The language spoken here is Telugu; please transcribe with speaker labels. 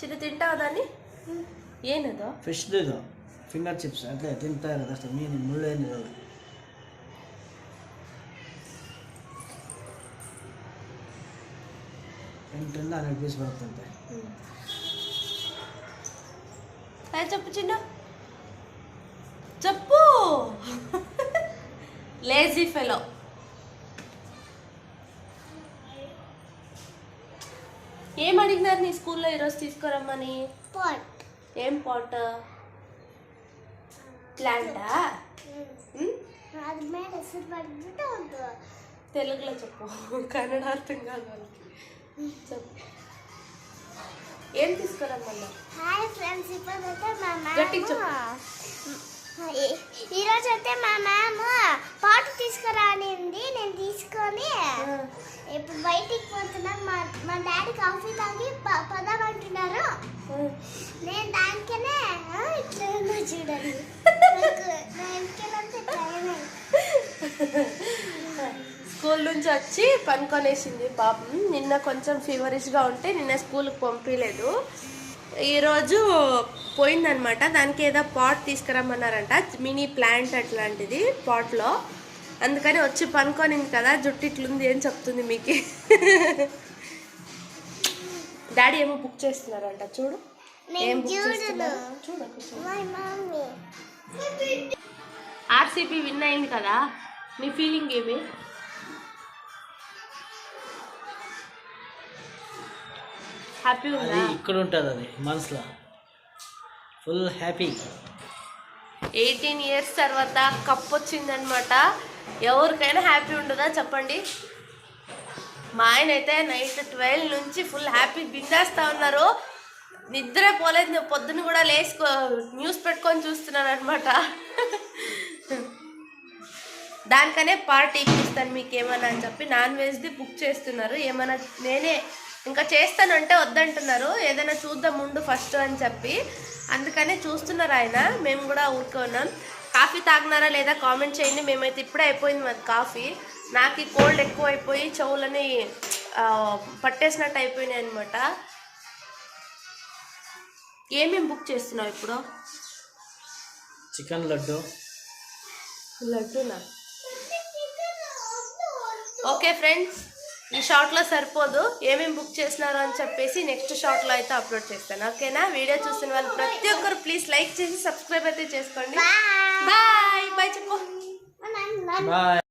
Speaker 1: చిన్న తింటావు దాన్ని?
Speaker 2: ఏనదో? ఫిష్ దో ఫింగర్ చిప్స్ అట్లే తింటా కదా అసలు మీ ముళ్ళేని తింటుందా అని
Speaker 1: పీస్ చెప్పు చిన్న. చెప్పు. లేజీ ఫెలో ఏం అడిగినారు నీ స్కూల్లో ఈరోజు తీసుకురమ్మని?
Speaker 3: పాట్
Speaker 1: ఏం పాట్ ప్లాంటా?
Speaker 3: Hmm. Hmm?
Speaker 1: తెలుగులో చెప్పు. కన్నడ అర్థం కాదు ఏం తీసుకురమ్మ
Speaker 3: హాయ్ మా మ్యామ్ ఈరోజు అయితే మా మ్యామ్ పాట తీసుకురానింది నేను తీసుకొని ఇప్పుడు బయటికి పోతున్నాను మా మా డాడీ కాఫీ తాగి ప- పదామంటున్నారు నేను దానికనే ఇట్లా ఉన్నా చూడండి.
Speaker 1: స్కూల్ నుంచి వచ్చి పనుకొనేసింది పాపం. నిన్న కొంచెం ఫీవరిష్గా ఉంటే నిన్న స్కూల్కి పంపించలేదు ఈరోజు పోయిందనమాట. దానికి ఏదో పాట్ తీసుకురమ్మన్నారంట. మినీ ప్లాంట్ అట్లాంటిది పాట్లో. అందుకని వచ్చి పనుకొనింది కదా జుట్టు ఇట్లుంది అని చెప్తుంది మీకు? డాడీ ఏమో బుక్ చేస్తున్నారంట చూడు. ఏం బుక్ చేస్తున్నారు చూడు
Speaker 3: మై
Speaker 1: ఆర్సీపీ విన్ అయింది కదా నీ ఫీలింగ్ ఏమి? హ్యాపీ ఉందా?
Speaker 2: ఇక్కడ ఉంటుంది అది మనసులో. ఫుల్ హ్యాపీ
Speaker 1: ఎయిటీన్ ఇయర్స్ తర్వాత కప్ వచ్చిందనమాట ఎవరికైనా హ్యాపీ ఉండదా చెప్పండి? మా ఆయన అయితే నైట్ ట్వెల్వ్ నుంచి ఫుల్ హ్యాపీ బిందేస్తూ ఉన్నారు. నిద్ర పోలేదు నేను పొద్దున్న కూడా లేసుకో న్యూస్ పెట్టుకొని చూస్తున్నాను అనమాట దానికనే పార్టీ ఇప్పిస్తాను మీకు ఏమన్నా అని చెప్పి నాన్ వెజ్ది బుక్ చేస్తున్నారు. ఏమైనా నేనే ఇంకా చేస్తానంటే వద్దంటున్నారు. ఏదైనా చూద్దాం ముందు ఫస్ట్ అని చెప్పి. అందుకనే చూస్తున్నారు ఆయన. మేము కూడా ఊరుకున్నాం. కాఫీ తాగినారా లేదా కామెంట్ చేయండి. మేమైతే ఇప్పుడే అయిపోయింది మాది కాఫీ. నాకు ఈ కోల్డ్ ఎక్కువ అయిపోయి చెవులని పట్టేసినట్టు అయిపోయినాయి అనమాట ఏమేమి బుక్ చేస్తున్నావు ఇప్పుడు?
Speaker 2: చికెన్ లడ్డు.
Speaker 1: లడ్డూనా? Okay friends. ఈ షార్ట్లో సరిపోదు. ఏమేమి బుక్ చేసినారో అని చెప్పేసి నెక్స్ట్ షార్ట్లో అయితే అప్లోడ్ చేస్తాను. ఓకేనా? వీడియో చూస్తున్న వాళ్ళు ప్రతి ఒక్కరు ప్లీజ్ లైక్ చేసి సబ్స్క్రైబ్ అయితే చేసుకోండి.
Speaker 3: బాయ్
Speaker 1: బాయ్ చెప్పు.
Speaker 2: బాయ్